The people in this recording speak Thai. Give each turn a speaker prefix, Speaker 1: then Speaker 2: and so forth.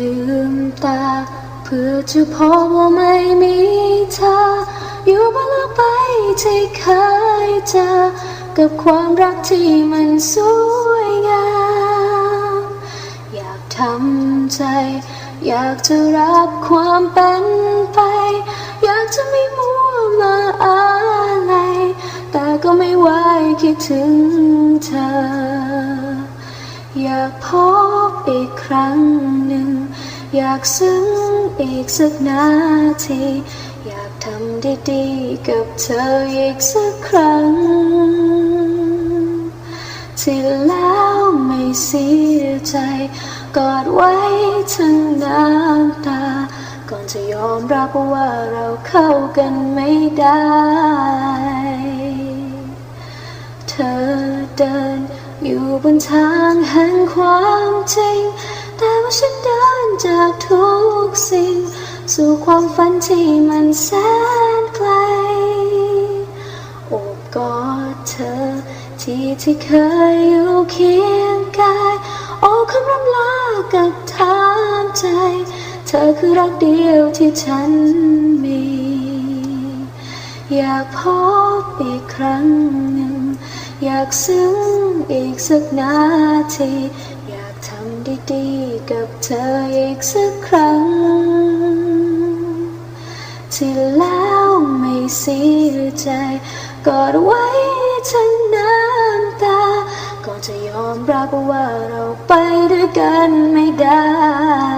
Speaker 1: ลืมตา เพื่อจะพบว่าไม่มีเธอ อยู่บนโลกใบที่เคยเจอ กับความรักที่มันสวยงาม อยากทำใจ อยากจะรับความเป็นไป อยากจะไม่มัวมาอะไร แต่ก็ไม่ไหวคิดถึงเธอ อยากพบอีกครั้งหนึ่ง อยากซึ้งอีกสักนาที อยากทำดีๆกับเธออีกสักครั้ง ที่แล้วไม่เสียใจ กอดไว้ทั้งน้ำตา ก่อนจะยอมรับว่าเราเข้ากันไม่ได้ เธอเดิน อยู่บนทางแห่งความจริง แต่ว่าฉันเดินจากทุกสิ่ง สู่ความฝันที่มันแสนไกลโอบกอดเธอ ที่ที่เคยอยู่เคียงกาย โอ้คำรำลากับถามใจ เธอคือรักเดียวที่ฉันมี อยากพบอีกครั้งหนึ่ง อยากซึ้งอีกสักนาที อยากทำดีๆ กับเธออีกสักครั้ง ที่แล้วไม่เสียใจ กอดไว้ทั้งน้ำตาก่อนจะยอมรับว่าเราไปด้วยกันไม่ได้